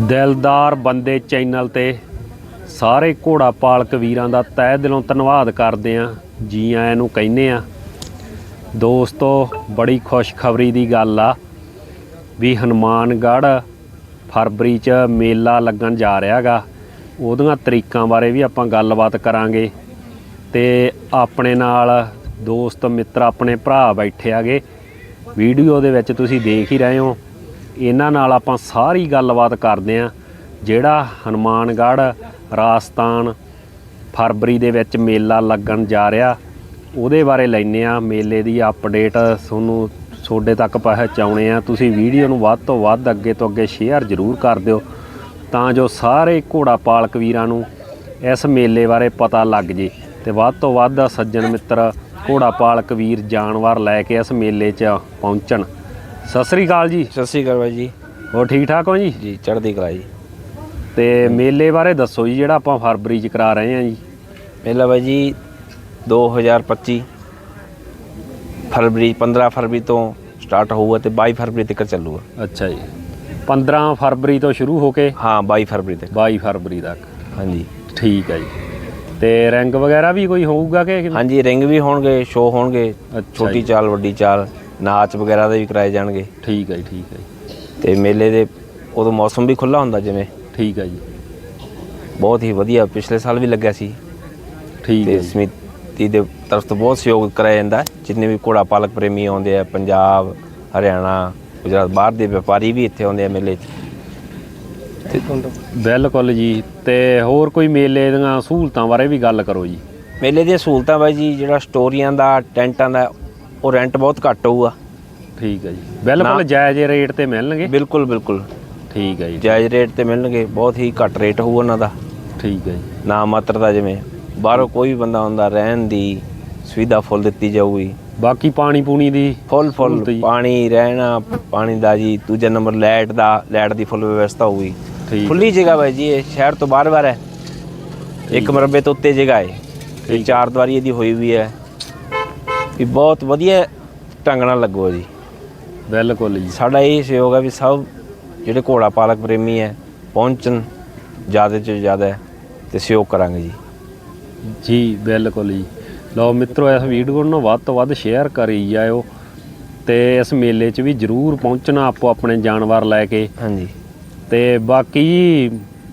ਦਿਲਦਾਰ ਬੰਦੇ ਚੈਨਲ ਤੇ ਸਾਰੇ ਘੋੜਾ ਪਾਲਕ ਵੀਰਾਂ ਦਾ ਤਹਿ ਦਿਲੋਂ ਧੰਨਵਾਦ ਕਰਦੇ ਆਂ ਜੀ ਆਇਆਂ ਨੂੰ ਕਹਿੰਦੇ ਆ ਦੋਸਤੋ, ਬੜੀ ਖੁਸ਼ਖਬਰੀ ਦੀ ਗੱਲ ਆ ਵੀ ਹਨੂਮਾਨਗੜ੍ਹ ਫਰਵਰੀ ਚ ਮੇਲਾ ਲੱਗਣ ਜਾ ਰਿਹਾਗਾ। ਉਹਦੀਆਂ ਤਰੀਕਾਂ ਬਾਰੇ ਵੀ ਆਪਾਂ ਗੱਲਬਾਤ ਕਰਾਂਗੇ ਤੇ ਆਪਣੇ ਨਾਲ ਦੋਸਤ ਮਿੱਤਰ, ਆਪਣੇ ਭਰਾ ਬੈਠੇ ਆਗੇ ਵੀਡੀਓ ਦੇ ਵਿੱਚ ਤੁਸੀਂ ਦੇਖ ਹੀ ਰਹੇ ਹੋ। ਇਹਨਾਂ ਨਾਲ ਆਪਾਂ ਸਾਰੀ ਗੱਲਬਾਤ ਕਰਦੇ ਆਂ ਜਿਹੜਾ ਹਨੂਮਾਨਗੜ੍ਹ, ਰਾਜਸਥਾਨ, ਫਰਵਰੀ ਦੇ ਵਿੱਚ ਮੇਲਾ ਲੱਗਣ ਜਾ ਰਿਹਾ, ਉਹਦੇ ਬਾਰੇ ਲੈਨੇ ਆ ਮੇਲੇ ਦੀ ਅਪਡੇਟ ਤੁਹਾਨੂੰ ਤੁਹਾਡੇ ਤੱਕ ਪਹੁੰਚਾਉਣੇ ਆ ਤੁਸੀਂ ਵੀਡੀਓ ਨੂੰ ਵੱਧ ਤੋਂ ਵੱਧ ਅੱਗੇ ਤੋਂ ਅੱਗੇ ਸ਼ੇਅਰ ਜ਼ਰੂਰ ਕਰ ਦਿਓ, ਤਾਂ ਜੋ ਸਾਰੇ ਘੋੜਾ ਪਾਲਕ ਵੀਰਾਂ ਨੂੰ ਇਸ ਮੇਲੇ ਬਾਰੇ ਪਤਾ ਲੱਗ ਜੇ। ਤੇ ਵੱਧ ਤੋਂ ਵੱਧ ਸੱਜਣ ਮਿੱਤਰ, ਘੋੜਾ ਪਾਲਕ ਵੀਰ ਜਾਨਵਰ ਲੈ ਕੇ ਇਸ ਮੇਲੇ 'ਚ ਪਹੁੰਚਣ। ਸਤਿ ਸ੍ਰੀ ਅਕਾਲ ਜੀ। ਸਤਿ ਸ਼੍ਰੀ ਅਕਾਲ ਬਾਈ ਜੀ। ਹੋਰ ਠੀਕ ਠਾਕ ਹੋ ਜੀ? ਜੀ ਚੜ੍ਹਦੀ ਕਲਾ ਜੀ। ਤੇ ਮੇਲੇ ਬਾਰੇ ਦੱਸੋ ਜੀ ਜਿਹੜਾ ਆਪਾਂ ਫਰਵਰੀ 'ਚ ਕਰਾ ਰਹੇ ਹਾਂ ਜੀ। ਮੇਲਾ ਬਾਈ ਜੀ 2025 ਫਰਵਰੀ 15 ਫਰਵਰੀ ਤੋਂ ਸਟਾਰਟ ਹੋਊਗਾ ਤੇ 22 ਫਰਵਰੀ ਤੱਕ ਚੱਲੂਗਾ। ਅੱਛਾ ਜੀ। 15 ਫਰਵਰੀ ਤੋਂ ਸ਼ੁਰੂ ਹੋ ਕੇ ਹਾਂ 22 ਫਰਵਰੀ ਤੱਕ। 22 ਫਰਵਰੀ ਤੱਕ। ਹਾਂਜੀ। ਠੀਕ ਹੈ ਜੀ। ਤੇ ਰੈਂਕ ਵਗੈਰਾ ਵੀ ਕੋਈ ਹੋਊਗਾ ਕਿ? ਹਾਂਜੀ ਰਿੰਗ ਵੀ ਹੋਣਗੇ ਸ਼ੋਅ ਹੋਣਗੇ ਅੱਛਾ ਛੋਟੀ ਚਾਲ ਵੱਡੀ ਚਾਲ। ਨਾਚ ਵਗੈਰਾ ਦੇ ਵੀ ਕਰਾਏ ਜਾਣਗੇ। ਠੀਕ ਹੈ ਜੀ ਠੀਕ ਹੈ ਜੀ। ਤੇ ਮੇਲੇ ਦੇ ਉਦੋਂ ਮੌਸਮ ਵੀ ਖੁੱਲਾ ਹੁੰਦਾ ਜਿਵੇਂ। ਠੀਕ ਹੈ ਜੀ। ਬਹੁਤ ਹੀ ਵਧੀਆ ਪਿਛਲੇ ਸਾਲ ਵੀ ਲੱਗਿਆ ਸੀ। ਠੀਕ ਹੈ ਤੇ ਜੀ। ਸਮਿਤੀ ਦੇ ਤਰਫ ਤੋਂ ਬਹੁਤ ਸਹਿਯੋਗ ਕਰਾਇਆ ਜਾਂਦਾ ਹੈ। ਜਿੰਨੇ ਵੀ ਘੋੜਾ ਪਾਲਕ ਪ੍ਰੇਮੀ ਆਉਂਦੇ ਆ ਪੰਜਾਬ ਹਰਿਆਣਾ ਗੁਜਰਾਤ ਬਾਹਰ ਦੇ ਵਪਾਰੀ ਵੀ ਇੱਥੇ ਆਉਂਦੇ ਆ ਮੇਲੇ 'ਚ। ਤੇ ਬਿਲਕੁਲ ਜੀ। ਤੇ ਹੋਰ ਕੋਈ ਮੇਲੇ ਦੀਆਂ ਸਹੂਲਤਾਂ ਬਾਰੇ ਵੀ ਗੱਲ ਕਰੋ ਜੀ। ਮੇਲੇ ਦੀਆਂ ਸਹੂਲਤਾਂ ਬਾਈ ਜੀ ਜਿਹੜਾ ਸਟੋਰੀਆਂ ਦਾ ਟੈਂਟਾਂ ਦਾ ਉਹ ਰੈਂਟ ਬਹੁਤ ਘੱਟ ਹੋਊਗਾ। ਠੀਕ ਹੈ ਜੀ। ਬਿਲਕੁਲ ਜਾਇਜ਼ ਰੇਟ ਤੇ ਮਿਲਣਗੇ? ਬਿਲਕੁਲ ਬਿਲਕੁਲ। ਠੀਕ ਹੈ ਜੀ। ਜਾਇਜ਼ ਰੇਟ ਤੇ ਮਿਲਣਗੇ। ਬਹੁਤ ਹੀ ਘੱਟ ਰੇਟ ਹੋਊ ਉਹਨਾਂ ਦਾ। ਠੀਕ ਹੈ ਜੀ। ਨਾ ਮਾਤਰ ਦਾ ਜਿਵੇਂ ਬਾਹਰੋਂ ਕੋਈ ਬੰਦਾ ਆਉਂਦਾ ਰਹਿਣ ਦੀ ਸੁਵਿਧਾ ਫੁੱਲ ਦਿੱਤੀ ਜਾਊਗੀ। ਬਾਕੀ ਪਾਣੀ ਪੂਣੀ ਦੀ ਫੁੱਲ ਫੁੱਲ ਸਹੂਲਤ ਜੀ। ਪਾਣੀ ਰਹਿਣਾ ਪਾਣੀ ਦਾ ਜੀ ਦੂਜਾ ਨੰਬਰ ਲਾਈਟ ਦਾ ਲਾਈਟ ਦੀ ਫੁੱਲ ਵਿਵਸਥਾ ਹੋਊਗੀ। ਠੀਕ ਖੁੱਲੀ ਜਗ੍ਹਾ ਬਾਈ ਜੀ ਇਹ ਸ਼ਹਿਰ ਤੋਂ ਬਾਹਰ ਬਾਹਰ ਹੈ। ਇੱਕ ਮਰਬੇ ਤੋਂ ਉੱਤੇ ਜਗ੍ਹਾ ਹੈ। ਤੇ। ਚਾਰ ਦੀਵਾਰੀ ਇਹਦੀ ਹੋਈ ਵੀ ਹੈ। ਵੀ ਬਹੁਤ ਵਧੀਆ ਢੰਗ ਨਾਲ ਲੱਗੋ ਜੀ। ਬਿਲਕੁਲ ਜੀ। ਸਾਡਾ ਇਹ ਸਹਿਯੋਗ ਹੈ ਵੀ ਸਭ ਜਿਹੜੇ ਘੋੜਾ ਪਾਲਕ ਪ੍ਰੇਮੀ ਹੈ ਪਹੁੰਚਣ ਜ਼ਿਆਦਾ ਤੋਂ ਜ਼ਿਆਦਾ ਤੇ ਸਹਿਯੋਗ ਕਰਾਂਗੇ ਜੀ। ਜੀ ਬਿਲਕੁਲ ਜੀ। ਲਓ ਮਿੱਤਰੋ ਇਸ ਵੀਡੀਓ ਨੂੰ ਵੱਧ ਤੋਂ ਵੱਧ ਸ਼ੇਅਰ ਕਰੀ ਜਾਇਓ ਤੇ ਇਸ ਮੇਲੇ 'ਚ ਵੀ ਜਰੂਰ ਪਹੁੰਚਣਾ ਆਪੋ ਆਪਣੇ ਜਾਨਵਰ ਲੈ ਕੇ। ਹਾਂਜੀ। ਤੇ ਬਾਕੀ ਜੀ,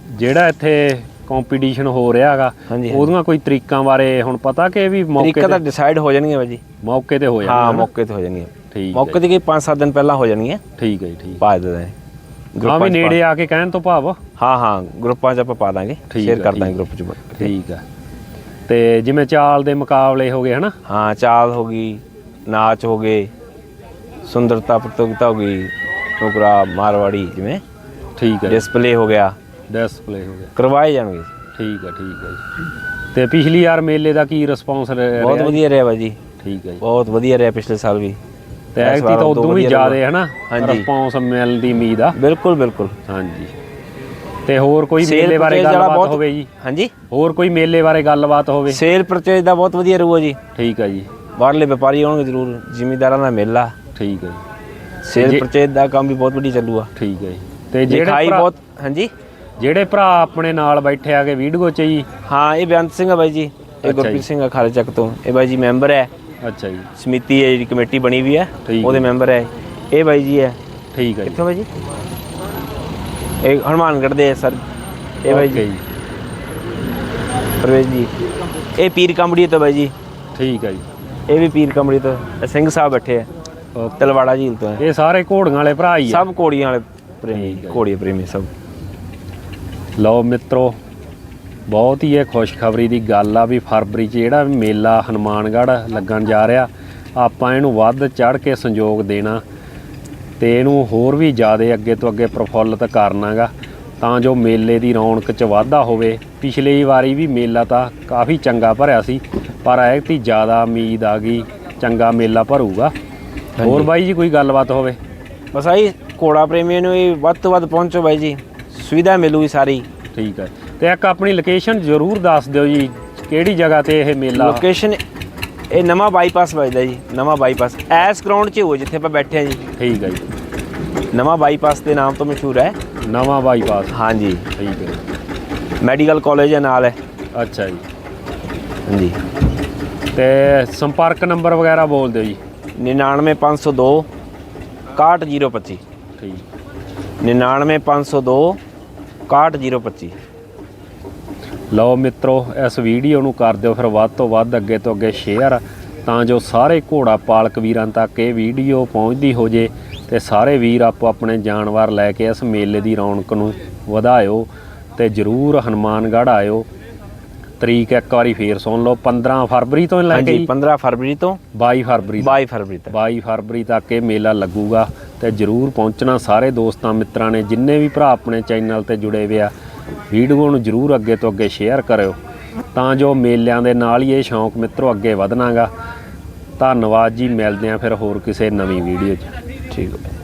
ਜਿਹੜਾ ਇੱਥੇ ਕੰਪੀਟੀਸ਼ਨ ਹੋ ਰਿਹਾ ਹੈਗਾ ਉਹਦੀਆਂ ਕੋਈ ਤਰੀਕਾਂ ਬਾਰੇ ਹੁਣ ਪਤਾ ਕਿ ਵੀ ਮੌਕੇ ਤਰੀਕਾ ਤਾਂ ਡਿਸਾਈਡ ਹੋ ਜਾਣਗੇ ਬਾਈ ਜੀ। ਮੌਕੇ ਤੇ ਹੋ ਹਾਂ ਜਾਣਾ ਮੌਕੇ ਤੇ ਹੋ ਜਾਣਗੇ ਠੀਕ ਮੌਕੇ ਹੈ ਤੇ ਕੀ 5-7 ਦਿਨ ਪਹਿਲਾਂ ਹੋ ਜਾਣਗੀਆਂ। ਠੀਕ ਹੈ ਠੀਕ। ਪਾ ਦੇ ਦਾਂਗੇ ਹਾਂ ਗਰੁੱਪਾਂ ਵੀ ਨੇੜੇ ਆ ਕੇ ਕਹਿਣ ਤੋਂ ਭਾਵ। ਹਾਂ ਹਾਂ ਗਰੁੱਪਾਂ 'ਚ ਆਪਾਂ ਪਾ ਦਾਂਗੇ। ਸ਼ੇਅਰ ਹੈ, ਕਰ ਦਾਂਗੇ ਗਰੁੱਪ 'ਚ ਠੀਕ ਹੈ। ਤੇ ਜਿਵੇਂ ਚਾਲ ਦੇ ਮੁਕਾਬਲੇ ਹੋ ਗਏ ਹਨਾ? ਹਾਂ ਚਾਲ ਹੋ ਗਈ ਨਾਚ ਹੋ ਗਏ ਸੁੰਦਰਤਾ ਪ੍ਰਤੀਯੋਗਤਾ ਹੋ ਗਈ ਟੋਕਰਾ ਮਾਰਵਾੜੀ ਜਿਵੇਂ। ਠੀਕ ਹੈ। ਡਿਸਪਲੇ ਹੋ ਗਿਆ। ਡਿਸਪਲੇ ਹੋ ਗਿਆ। ਕਰਵਾਏ ਜਾਣਗੇ। ਠੀਕ ਹੈ ਠੀਕ ਹੈ ਜੀ। ਤੇ ਪਿਛਲੀ ਵਾਰ ਮੇਲੇ ਦਾ ਕੀ ਰਿਸਪੌਂਸ ਰਿਹਾ ਬਹੁਤ ਵਧੀਆ ਰਿਹਾ ਬਾਜੀ। ਠੀਕ ਹੈ ਜੀ। ਬਹੁਤ ਵਧੀਆ ਰਿਹਾ ਪਿਛਲੇ ਸਾਲ ਵੀ। ਤੇ ਐਕਟੀ ਤਾਂ ਉਦੋਂ ਵੀ ਜ਼ਿਆਦਾ ਹੈ ਨਾ ਹਾਂਜੀ। ਰਿਸਪੌਂਸ ਮਿਲਣ ਦੀ ਉਮੀਦ ਆ। ਬਿਲਕੁਲ ਬਿਲਕੁਲ। ਹਾਂਜੀ। ਤੇ ਹੋਰ ਕੋਈ ਮੇਲੇ ਬਾਰੇ ਗੱਲਬਾਤ ਹੋਵੇ ਜੀ? ਹਾਂਜੀ? ਹੋਰ ਕੋਈ ਮੇਲੇ ਬਾਰੇ ਗੱਲਬਾਤ ਹੋਵੇ? ਸੇਲ ਪਰਚੇਜ ਦਾ ਬਹੁਤ ਵਧੀਆ ਰਹੂਗਾ ਜੀ। ਠੀਕ ਹੈ ਜੀ। ਬਾਹਰਲੇ ਵਪਾਰੀ ਆਉਣਗੇ ਜ਼ਰੂਰ ਜ਼ਿਮੀਦਾਰਾਂ ਦਾ ਮੇਲਾ। ਠੀਕ ਹੈ ਜੀ। ਸੇਲ ਪਰਚੇਜ ਦਾ ਕੰਮ ਵੀ ਬਹੁਤ ਵਧੀਆ ਚੱਲੂਗਾ। ਠੀਕ ਹੈ ਜੀ। ਤੇ ਜਿਹੜੇ ਬਹੁਤ ਹਾਂਜੀ? ਜਿਹੜੇ ਭਰਾ ਆਪਣੇ ਨਾਲ ਬੈਠੇ ਆਗੇ ਵੀਡੀਓ ਚ ਜੀ? ਹਾਂ ਇਹ ਬੇਅੰਤ ਸਿੰਘ ਆ ਬਾਈ ਜੀ। ਇਹ ਗੁਰਪ੍ਰੀਤ ਜੀ। ਸਿੰਘ ਆ ਖਾਲੇ ਚੱਕ ਤੋਂ। ਇਹ ਬਾਈ ਜੀ ਮੈਂਬਰ ਹੈ। ਅੱਛਾ ਜੀ। ਸਮਿਤੀ ਹੈ ਜਿਹੜੀ ਕਮੇਟੀ ਬਣੀ ਵੀ ਹੈ। ਠੀਕ ਉਹਦੇ। ਮੈਂਬਰ ਹੈ। ਇਹ ਬਾਈ ਜੀ ਹੈ। ਠੀਕ ਹੈ ਜੀ। ਕਿੱਥੋਂ ਬਾਈ ਜੀ? ਇਹ ਹਨੂਮਾਨਗੜ੍ਹ ਦੇ ਸਰ। ਇਹ ਬਾਈ ਜੀ। ਪ੍ਰਵੇਸ਼ ਜੀ। ਇਹ ਪੀਰ ਕੰਬੜੀ ਤੋਂ ਬਾਈ ਜੀ। ਠੀਕ ਹੈ ਜੀ। ਇਹ ਵੀ ਪੀਰ ਕੰਬੜੀ ਤੋਂ। ਸਿੰਘ ਸਾਹਿਬ ਬੈਠੇ ਆ। ਤਲਵਾੜਾ ਝੀਲ ਤੋਂ ਇਹ ਸਾਰੇ ਘੋੜੀਆਂ ਵਾਲੇ ਭਰਾ ਹੀ ਆ। ਸਭ ਘੋੜੀਆਂ ਵਾਲੇ ਪ੍ਰੇਮੀ। ਘੋੜੀ ਪ੍ਰੇਮੀ ਸਭ। ਲਓ ਮਿੱਤਰੋ ਬਹੁਤ ਹੀ ਇਹ ਖੁਸ਼ਖਬਰੀ ਦੀ ਗੱਲ ਆ ਵੀ ਫਰਵਰੀ 'ਚ ਜਿਹੜਾ ਮੇਲਾ ਹਨੂਮਾਨਗੜ੍ਹ ਲੱਗਣ ਜਾ ਰਿਹਾ ਆਪਾਂ ਇਹਨੂੰ ਵੱਧ ਚੜ ਕੇ ਸੰਯੋਗ ਦੇਣਾ ਤੇ ਇਹਨੂੰ ਹੋਰ ਵੀ ਜ਼ਿਆਦਾ ਅੱਗੇ ਤੋਂ ਅੱਗੇ ਪ੍ਰਫੁੱਲਤ ਕਰਨਾਗਾ ਤਾਂ ਜੋ ਮੇਲੇ ਦੀ ਰੌਣਕ 'ਚ ਵਾਧਾ ਹੋਵੇ। ਪਿਛਲੀ ਵਾਰੀ ਵੀ ਮੇਲਾ ਤਾਂ ਕਾਫੀ ਚੰਗਾ ਭਰਿਆ ਸੀ ਪਰ ਐਤਕੀ ਜ਼ਿਆਦਾ ਉਮੀਦ ਆ ਗਈ ਚੰਗਾ ਮੇਲਾ ਭਰੂਗਾ। ਹੋਰ। ਬਾਈ ਜੀ ਕੋਈ ਗੱਲਬਾਤ ਹੋਵੇ? ਬਸ ਆਹੀ ਘੋੜਾ ਪ੍ਰੇਮੀਆਂ ਨੂੰ ਇਹ ਵੱਧ ਤੋਂ ਵੱਧ ਪਹੁੰਚੋ ਬਾਈ ਜੀ। ਸੁਵਿਧਾ ਮਿਲੂਗੀ ਸਾਰੀ। ਠੀਕ ਹੈ। ਤੇ ਇੱਕ ਆਪਣੀ ਲੋਕੇਸ਼ਨ ਜ਼ਰੂਰ ਦੱਸ ਦਿਓ ਜੀ ਕਿਹੜੀ ਜਗ੍ਹਾ ਤੇ ਇਹ ਮੇਲਾ? ਲੋਕੇਸ਼ਨ ਇਹ ਨਵਾਂ ਬਾਈਪਾਸ ਵੱਜਦਾ ਜੀ ਨਵਾਂ ਬਾਈਪਾਸ ਐਸ ਗਰਾਊਂਡ 'ਚ ਹੋ ਜਿੱਥੇ ਆਪਾਂ ਬੈਠੇ ਆ ਜੀ। ਠੀਕ ਹੈ ਜੀ। ਨਵਾਂ ਬਾਈਪਾਸ ਦੇ ਨਾਮ ਤੋਂ ਮਸ਼ਹੂਰ ਹੈ। ਨਵਾਂ ਬਾਈਪਾਸ ਹਾਂਜੀ ਠੀਕ ਹੈ। ਮੈਡੀਕਲ ਕਾਲਜ ਹੈ ਨਾਲ ਹੈ। ਅੱਛਾ ਜੀ। ਹਾਂਜੀ ਤੇ ਸੰਪਰਕ ਨੰਬਰ ਵਗੈਰਾ ਬੋਲ ਦਿਓ ਜੀ। 99502 61025 ਠੀਕ। 99502 61025 ਲਓ ਮਿੱਤਰੋ, ਇਸ ਵੀਡੀਓ ਨੂੰ ਕਰ ਦਿਓ ਫਿਰ ਵੱਧ ਤੋਂ ਵੱਧ ਅੱਗੇ ਤੋਂ ਅੱਗੇ ਸ਼ੇਅਰ ਤਾਂ ਜੋ ਸਾਰੇ ਘੋੜਾ ਪਾਲਕ ਵੀਰਾਂ ਤੱਕ ਇਹ ਵੀਡੀਓ ਪਹੁੰਚਦੀ ਹੋ ਜੇ ਤੇ ਸਾਰੇ ਵੀਰ ਆਪੋ ਆਪਣੇ ਜਾਨਵਰ ਲੈ ਕੇ ਇਸ ਮੇਲੇ ਦੀ ਰੌਣਕ ਨੂੰ ਵਧਾਇਓ ਤੇ ਜਰੂਰ ਹਨੂਮਾਨਗੜ੍ਹ ਆਇਓ। ਤਰੀਕ ਇੱਕ ਵਾਰੀ ਫੇਰ ਸੁਣ ਲਓ 15 ਫਰਵਰੀ ਤੋਂ ਲੈ ਕੇ ਹਾਂਜੀ ਜੀ। 15 ਫਰਵਰੀ ਤੋਂ 22 ਫਰਵਰੀ ਤੱਕ। 22 ਫਰਵਰੀ ਤੱਕ। 22 ਫਰਵਰੀ ਤੱਕ ਇਹ ਮੇਲਾ ਲੱਗੂਗਾ ਤੇ ਜਰੂਰ ਪਹੁੰਚਣਾ। ਸਾਰੇ ਦੋਸਤਾਂ ਮਿੱਤਰਾਂ ਨੇ ਜਿੰਨੇ ਵੀ ਭਰਾ ਆਪਣੇ ਚੈਨਲ ਤੇ ਜੁੜੇ ਹੋਏ ਆ ਵੀਡੀਓ ਨੂੰ ਜਰੂਰ ਅੱਗੇ ਤੋਂ ਅੱਗੇ ਸ਼ੇਅਰ ਕਰਿਓ। ਤਾਂ ਜੋ ਮੇਲਿਆਂ ਦੇ ਨਾਲ ਹੀ ਇਹ ਸ਼ੌਂਕ ਮਿੱਤਰੋ ਅੱਗੇ ਵਧਣਾਗਾ। ਧੰਨਵਾਦ ਜੀ ਮਿਲਦੇ ਆ ਫਿਰ ਹੋਰ ਕਿਸੇ ਨਵੀਂ ਵੀਡੀਓ 'ਚ। ਠੀਕ ਹੈ।